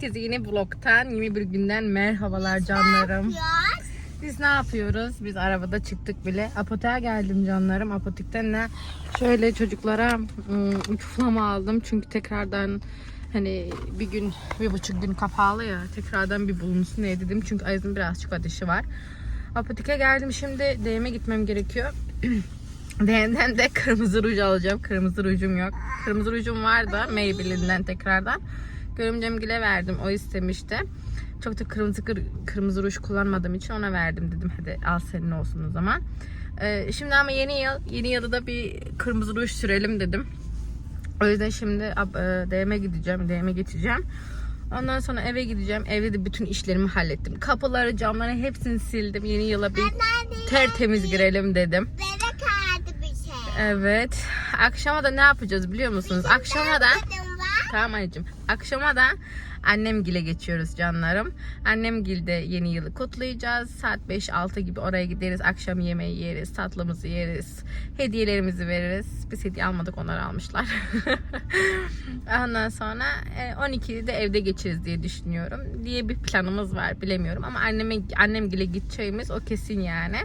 Herkese yeni vlogtan, yeni bir günden merhabalar canlarım. Biz ne yapıyoruz? Biz arabada çıktık bile. Apotek'e geldim canlarım. Apotek'ten ne? Şöyle çocuklara uçuflama aldım. Çünkü tekrardan hani bir gün, bir buçuk gün kapalı ya. Tekrardan bir bulunsun diye dedim. Çünkü Ayaz'ın birazcık ateşi var. Apotek'e geldim. Şimdi DM'e gitmem gerekiyor. DM'den de kırmızı ruj alacağım. Kırmızı rujum yok. Kırmızı rujum var da Maybelline'den tekrardan. Görümcemgile verdim. O istemişti. Çok da kırmızı kır- kırmızı ruj kullanmadığım için ona verdim dedim. Hadi al senin olsun o zaman. Ee, şimdi ama yeni yıl, yeni yılda da bir kırmızı ruj sürelim dedim. O yüzden şimdi DM'e gideceğim, DM'e geçeceğim. Ondan sonra eve gideceğim. Evde de bütün işlerimi hallettim. Kapıları, camları hepsini sildim. Yeni yıla bir tertemiz girelim dedim. Şey. Evet. Akşama da ne yapacağız biliyor musunuz? Akşama da. Tamam anneciğim. Akşama da annemgile geçiyoruz canlarım. Annemgilde yeni yılı kutlayacağız. Saat 5-6 gibi oraya gideriz. Akşam yemeği yeriz. Tatlımızı yeriz. Hediyelerimizi veririz. Biz hediye almadık onlar almışlar. Ondan sonra e, 12'de de evde geçeriz diye düşünüyorum. Diye bir planımız var bilemiyorum. Ama anneme annemgile gideceğimiz o kesin yani.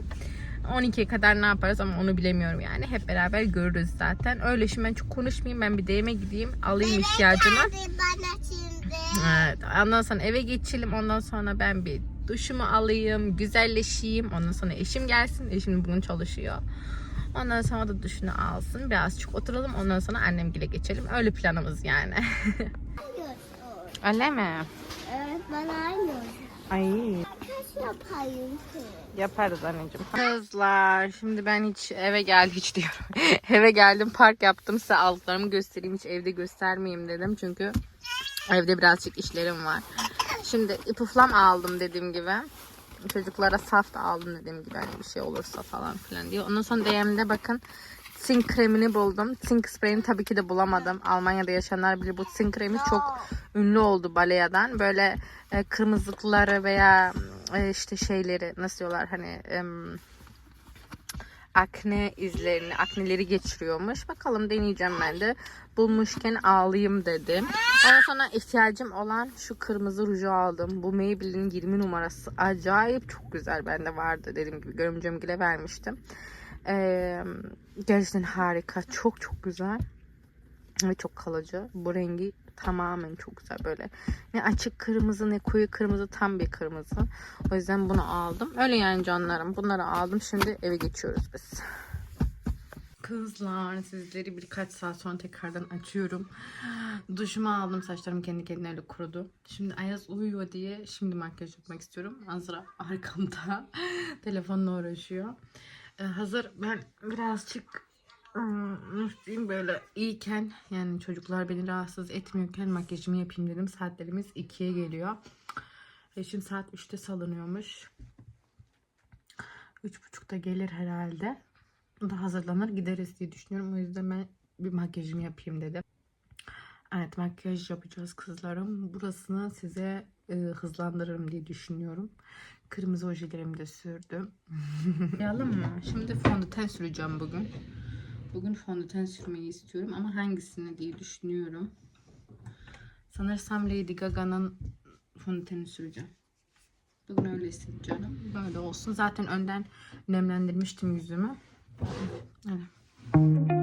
12'ye kadar ne yaparız ama onu bilemiyorum yani. Hep beraber görürüz zaten. Öyle şimdi ben çok konuşmayayım. Ben bir DM'e gideyim. Alayım ihtiyacımı. Bana şimdi. Evet. Ondan sonra eve geçelim. Ondan sonra ben bir duşumu alayım. Güzelleşeyim. Ondan sonra eşim gelsin. Eşim bugün çalışıyor. Ondan sonra da duşunu alsın. Birazcık oturalım. Ondan sonra annemgile geçelim. Öyle planımız yani. Öyle mi? Evet bana aynı. Ay. Yaparız anneciğim. Kızlar şimdi ben hiç eve gel hiç diyorum. eve geldim park yaptım size aldıklarımı göstereyim. Hiç evde göstermeyeyim dedim çünkü evde birazcık işlerim var. Şimdi ipuflam aldım dediğim gibi. Çocuklara saf da aldım dediğim gibi hani bir şey olursa falan filan diye. Ondan sonra DM'de bakın Sink kremini buldum. Sink spreyini tabii ki de bulamadım. Almanya'da yaşayanlar bilir bu sink kremi çok ünlü oldu Balea'dan. Böyle e, kırmızılıkları veya e, işte şeyleri nasıl diyorlar hani em, akne izlerini, akneleri geçiriyormuş. Bakalım deneyeceğim ben de. Bulmuşken alayım dedim. Ondan sonra ihtiyacım olan şu kırmızı ruju aldım. Bu Maybelline'in 20 numarası. Acayip çok güzel. Bende vardı dediğim gibi. Görümcemgile vermiştim. Ee, gerçekten harika. Çok çok güzel. Ve çok kalıcı. Bu rengi tamamen çok güzel böyle. Ne açık kırmızı ne koyu kırmızı tam bir kırmızı. O yüzden bunu aldım. Öyle yani canlarım. Bunları aldım. Şimdi eve geçiyoruz biz. Kızlar sizleri birkaç saat sonra tekrardan açıyorum. Duşumu aldım. Saçlarım kendi kendine öyle kurudu. Şimdi Ayaz uyuyor diye şimdi makyaj yapmak istiyorum. Azra arkamda telefonla uğraşıyor. Ee, hazır ben birazcık nasıl diyeyim böyle iyiyken yani çocuklar beni rahatsız etmiyorken makyajımı yapayım dedim. Saatlerimiz 2'ye geliyor. E şimdi saat 3'te salınıyormuş. 3.30'da gelir herhalde. Da hazırlanır gideriz diye düşünüyorum. O yüzden ben bir makyajımı yapayım dedim. Evet makyaj yapacağız kızlarım. Burasını size e, hızlandırırım diye düşünüyorum. Kırmızı ojelerimi de sürdüm. Yapalım mı? Şimdi fondöten süreceğim bugün. Bugün fondöten sürmeyi istiyorum ama hangisini diye düşünüyorum. Sanırsam Lady Gaga'nın fondöteni süreceğim. Bugün öyle istedim canım. Böyle olsun. Zaten önden nemlendirmiştim yüzümü. Evet.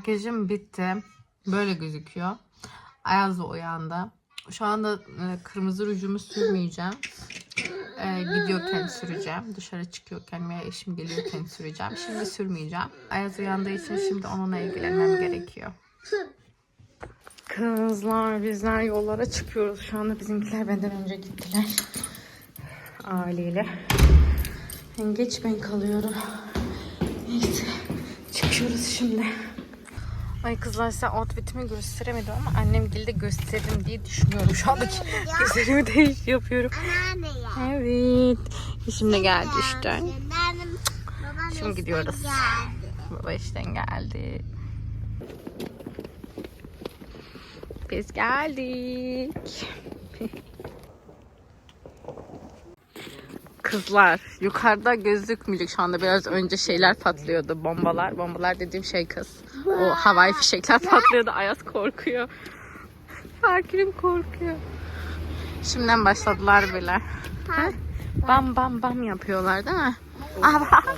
Makyajım bitti. Böyle gözüküyor. Ayaz da uyandı. Şu anda e, kırmızı rujumu sürmeyeceğim. E, gidiyorken süreceğim. Dışarı çıkıyorken veya eşim geliyorken süreceğim. Şimdi sürmeyeceğim. Ayaz uyandığı için şimdi onunla ilgilenmem gerekiyor. Kızlar bizler yollara çıkıyoruz. Şu anda bizimkiler benden önce gittiler. Aileyle. En geç ben kalıyorum. Neyse. Çıkıyoruz şimdi. Ay kızlar size outfitimi gösteremedim ama annem de gösteririm diye düşünüyorum. Şu anda gözlerimi de iş yapıyorum. Evet. Şimdi geldi işte. Şimdi gidiyoruz. Baba işten geldi. Biz geldik. Kızlar. Yukarıda gözükmeyecek şu anda biraz önce şeyler patlıyordu. Bombalar. Bombalar dediğim şey kız. O havai fişekler patlıyordu. Ayaz korkuyor. Fakirim korkuyor. Şimdiden başladılar bile. Ha? bam bam bam yapıyorlar değil mi? Ah, bak.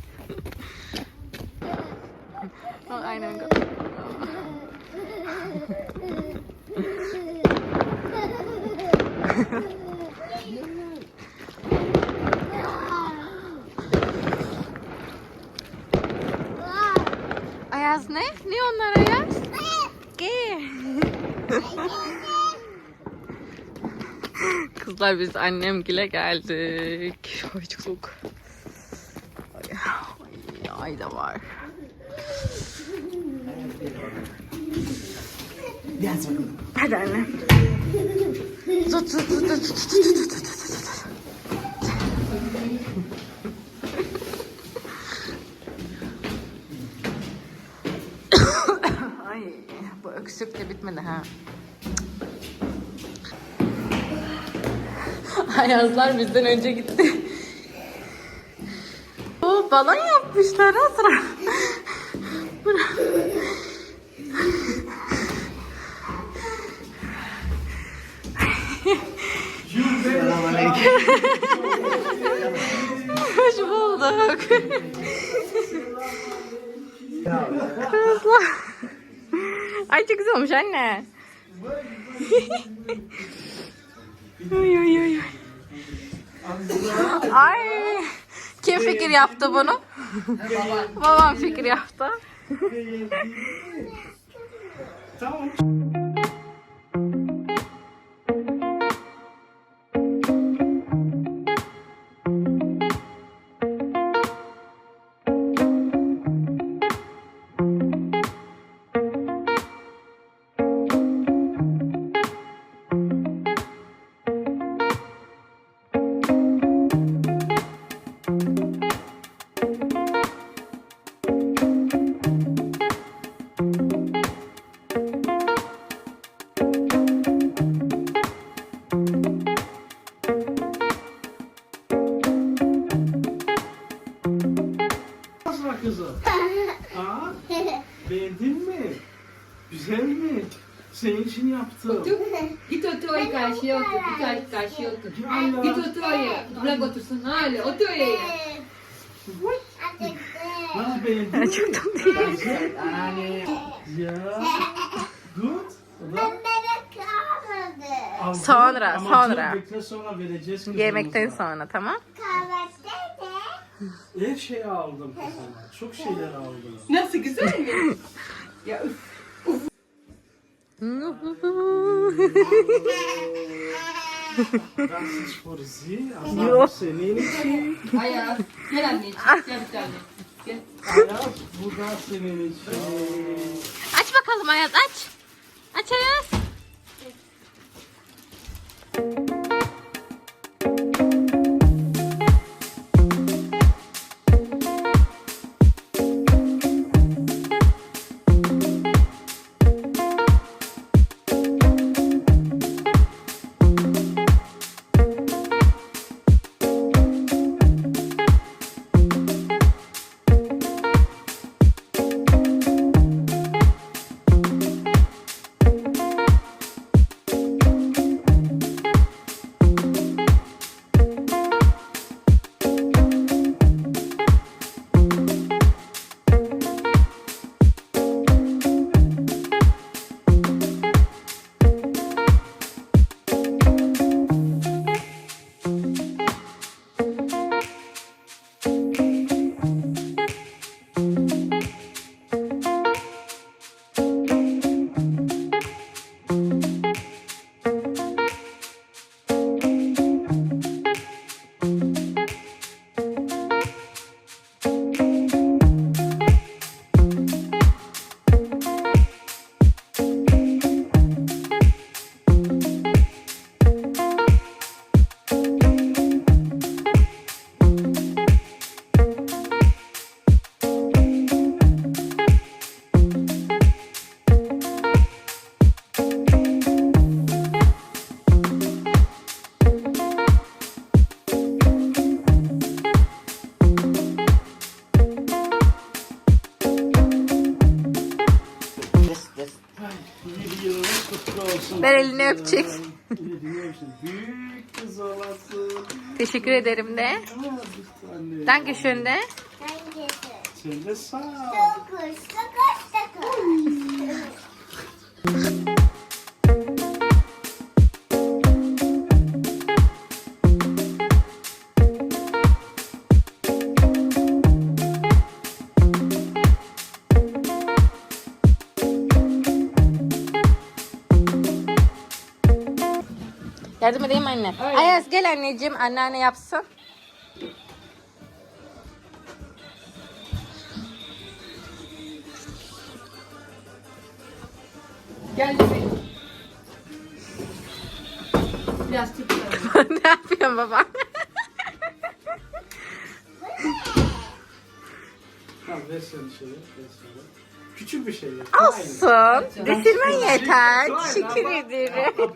Aynen Ayaz ne? Ne onlar Ayaz? Ge. Kızlar biz annemgile geldik. Ay, ay, ay da var. Hadi anne. Tut tut tut tut tut tut tut tut tut tut. Ay bu öksürük de bitmedi ha. Ayazlar bizden önce gitti. O balon yapmışlar ha sıra. Hoş bulduk. Kızlar. Ay çok güzel olmuş anne. Ay ay. ay. Ay. Kim fikir yaptı bunu? Babam fikir yaptı. 爷 Senin için yaptım. Git otur oraya karşıya otur. Git oraya karşıya otur. Git otur oraya. Bırak otursun. Öyle otur oraya. Nasıl beğendin? Çok tatlı. Ya. Good. Sonra, ama sonra. Bekle sonra vereceğiz kızımıza. Yemekten sonra tamam. Her şey aldım kızıma. Çok şeyler aldım. Nasıl güzel mi? ya üf. Das ist für Sie. Also senin için. Ayaz. Gel anneciğim. Gel bir tane. Gel. Ayaz bu da senin için. Aç bakalım Ayaz. Aç Teşekkür ederim de. Dankeschön de. Hangisi? Sen de sağ ol. Dokuz, dokuz, dokuz. Yardım edeyim anne. Ayaz gel anneciğim. Anneanne yapsın. Gel bebeğim. Biraz ne yapıyorsun baba? Tamam ver sen şöyle. Ver şöyle. Küçük bir şey. ya. Olsun. Desilmen yeter. Teşekkür ederim.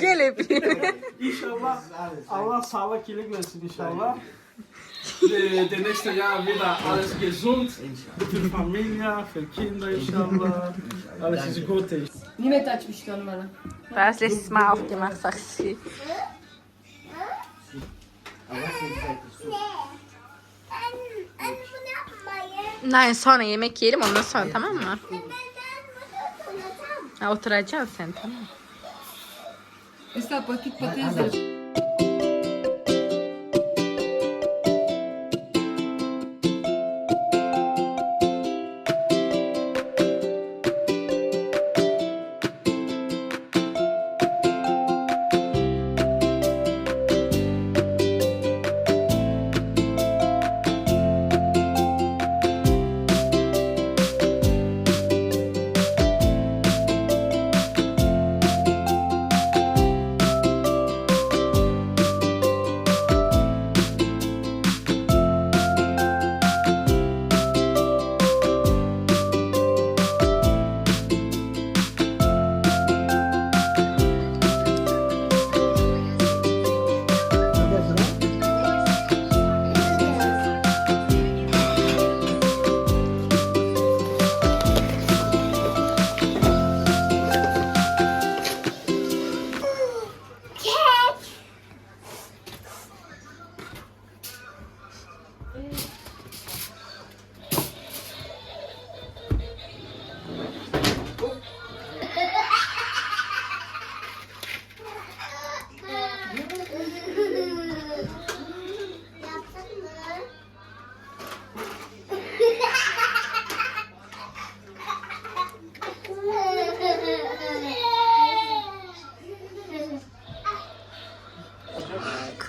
Gel öpeyim. İnşallah Allah sağlık iyilik versin inşallah. De, de nächste Jahr wieder alles gesund. Die Familie, für Kinder inşallah. Alles ist gut. Nimet açmıştı onu bana. Was letztes Mal aufgemacht, sagt sie. Bunu Nein sonra yemek yiyelim ondan sonra tamam mı? Yapacağım. Ha, oturacaksın sen tamam mı? Esra paket patates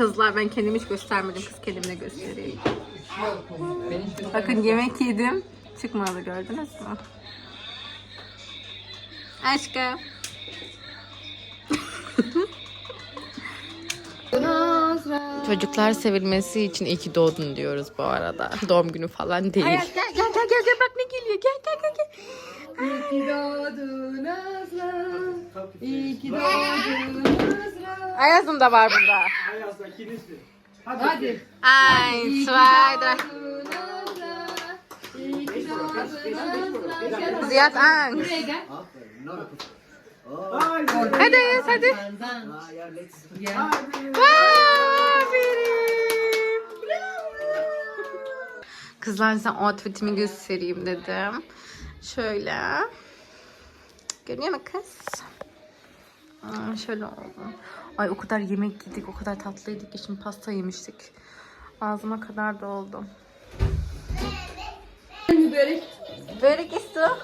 Kızlar ben kendimi hiç göstermedim. Kız kendimle göstereyim. Bakın yemek yedim. Çıkmadı gördünüz mü? Aşkım. Çocuklar sevilmesi için iyi ki doğdun diyoruz bu arada. Doğum günü falan değil. Gel gel gel gel gel bak ne geliyor. Gel gel gel gel. İyi ki doğdun Azra. İyi ki doğdun Azra. Ayaz'ın da var burada. Ayaz'da ikiniz bir. Hadi. Ein, zwei, drei. Ziyad an. Buraya gel. Ay, Hadi Ayaz hadi. Kızlar size outfitimi göstereyim dedim. Şöyle. Görünüyor mu kız? Aa, şöyle oldu. Ay o kadar yemek yedik, o kadar tatlıydık ki şimdi pasta yemiştik. Ağzıma kadar doldu. Bir börek. Börek istiyor.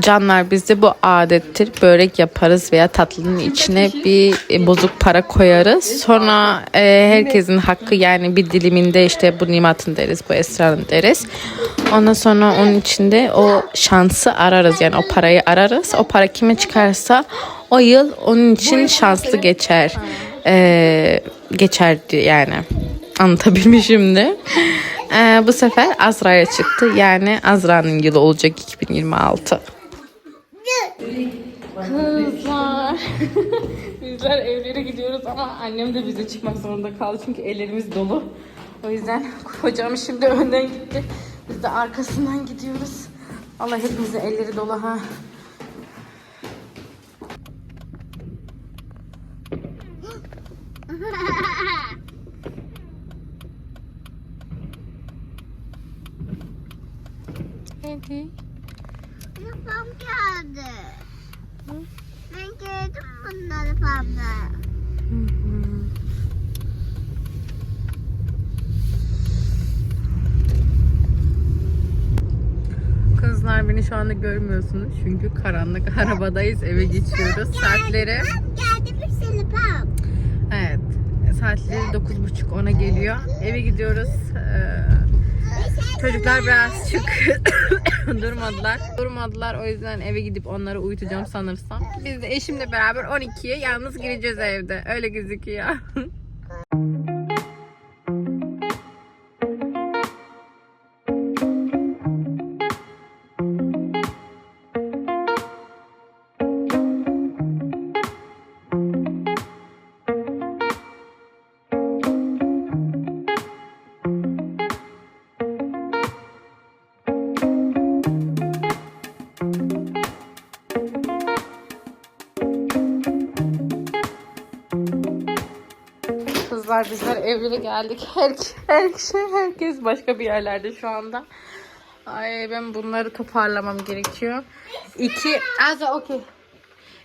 Canlar bizde bu adettir. Börek yaparız veya tatlının içine bir e, bozuk para koyarız. Sonra e, herkesin hakkı yani bir diliminde işte bu nimatın deriz, bu esranın deriz. Ondan sonra onun içinde o şansı ararız yani o parayı ararız. O para kime çıkarsa o yıl onun için şanslı geçer. E, geçerdi yani. Anlatabilmişim de. Ee, bu sefer Azra'ya çıktı. Yani Azra'nın yılı olacak 2026. Kızlar. Bizler evlere gidiyoruz ama annem de bize çıkmak zorunda kaldı. Çünkü ellerimiz dolu. O yüzden kocam şimdi önden gitti. Biz de arkasından gidiyoruz. Allah hepimizin elleri dolu ha. Hadi. Babam geldi. Ben gördüm bunları babamla. Kızlar beni şu anda görmüyorsunuz çünkü karanlık arabadayız eve geçiyoruz. Saatleri Geldi bir seni bab. evet saatleri 9.30 10'a geliyor. Eve gidiyoruz. Ee, çocuklar birazcık durmadılar. Durmadılar o yüzden eve gidip onları uyutacağım sanırsam. Biz de eşimle beraber 12'ye yalnız gireceğiz evde. Öyle gözüküyor. Evlere geldik. Her, her şey, herkes başka bir yerlerde şu anda. Ay ben bunları toparlamam gerekiyor. İki, Azra okey.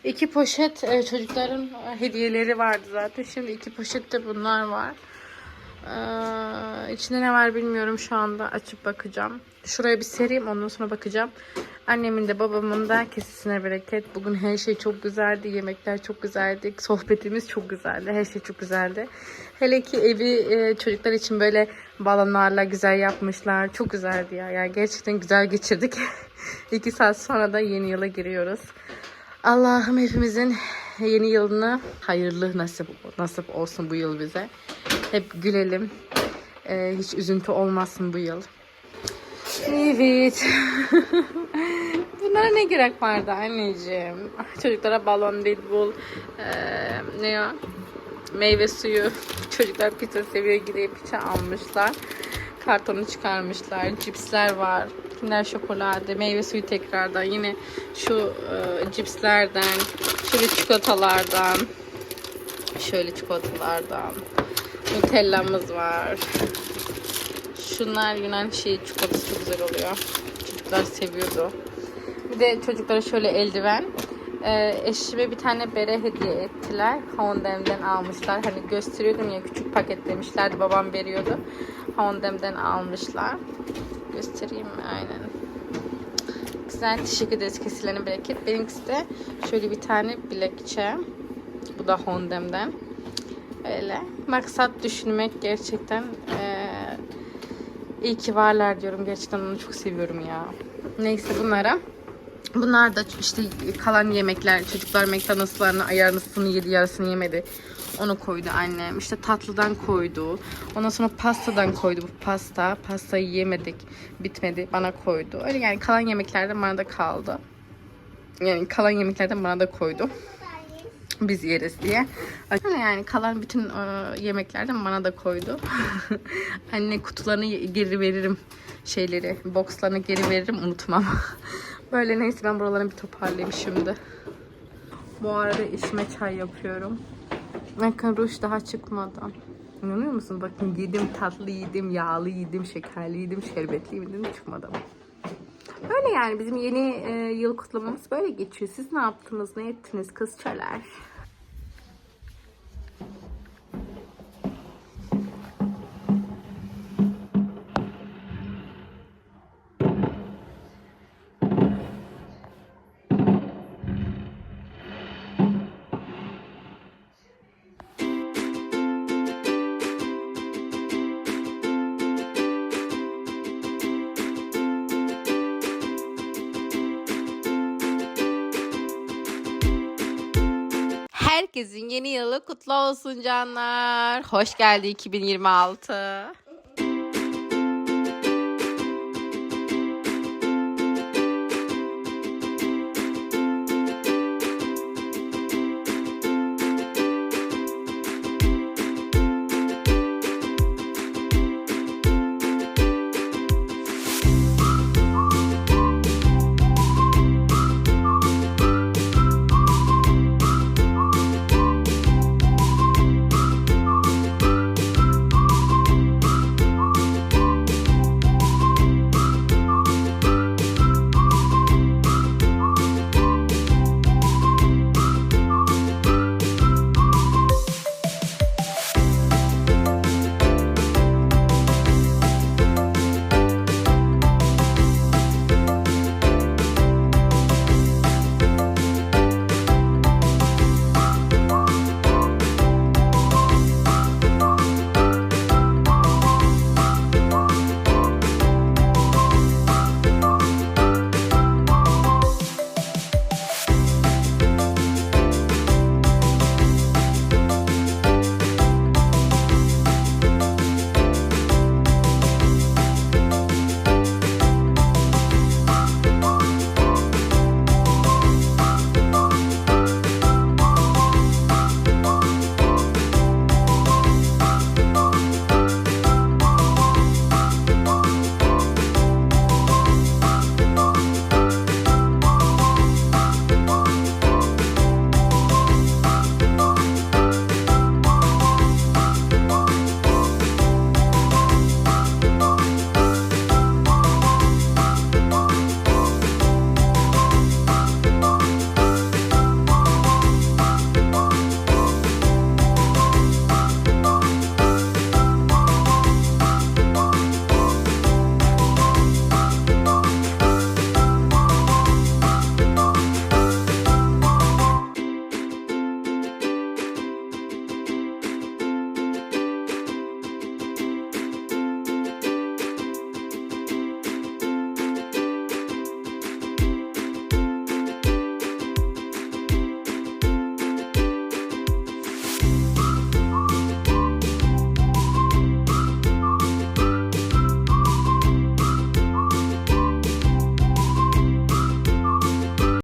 İki poşet e, çocukların e, hediyeleri vardı zaten. Şimdi iki poşette bunlar var. Ee, içinde ne var bilmiyorum şu anda. Açıp bakacağım. Şuraya bir sereyim ondan sonra bakacağım. Annemin de babamın da kesesine bereket. Bugün her şey çok güzeldi. Yemekler çok güzeldi. Sohbetimiz çok güzeldi. Her şey çok güzeldi. Hele ki evi e, çocuklar için böyle balonlarla güzel yapmışlar. Çok güzeldi ya. Yani gerçekten güzel geçirdik. İki saat sonra da yeni yıla giriyoruz. Allah'ım hepimizin yeni yılını hayırlı nasip nasip olsun bu yıl bize. Hep gülelim. Ee, hiç üzüntü olmasın bu yıl. Evet. Bunlara ne gerek vardı anneciğim? Çocuklara balon bul. Ee, ne o? Meyve suyu. Çocuklar pizza seviyor gidip pizza almışlar. Kartonu çıkarmışlar. Cipsler var. Kinder şokolade. Meyve suyu tekrardan. Yine şu e, cipslerden. Şöyle çikolatalardan. Şöyle çikolatalardan. Nutella'mız var. Şunlar Yunan şey çikolatası çok güzel oluyor. Çocuklar seviyordu. Bir de çocuklara şöyle eldiven. Ee, eşime bir tane bere hediye ettiler. H&M'den almışlar. Hani gösteriyordum ya küçük paket demişlerdi. Babam veriyordu. H&M'den almışlar. Göstereyim mi? Aynen. Güzel. Teşekkür ederiz. Kesilerin bereket. Benimkisi de şöyle bir tane bilekçe. Bu da H&M'den. Öyle. Maksat düşünmek gerçekten eee iyi ki varlar diyorum. Gerçekten onu çok seviyorum ya. Neyse bunlara. Bunlar da işte kalan yemekler. Çocuklar McDonald'slarını ayarlısını yedi yarısını yemedi. Onu koydu annem. İşte tatlıdan koydu. Ondan sonra pastadan koydu bu pasta. Pastayı yemedik. Bitmedi. Bana koydu. Öyle yani kalan yemeklerden bana da kaldı. Yani kalan yemeklerden bana da koydu biz yeriz diye. Yani kalan bütün e, yemeklerden bana da koydu. Anne kutularını geri veririm şeyleri, boxlarını geri veririm unutmam. Böyle neyse ben buraları bir toparlayayım şimdi. Bu arada işime çay yapıyorum. Bakın ruj daha çıkmadı. İnanıyor musun? Bakın yedim tatlı yedim, yağlı yedim, şekerli yedim, şerbetli yedim çıkmadı. Öyle yani bizim yeni e, yıl kutlamamız böyle geçiyor. Siz ne yaptınız, ne ettiniz kızçalar? Herkesin yeni yılı kutlu olsun canlar. Hoş geldi 2026.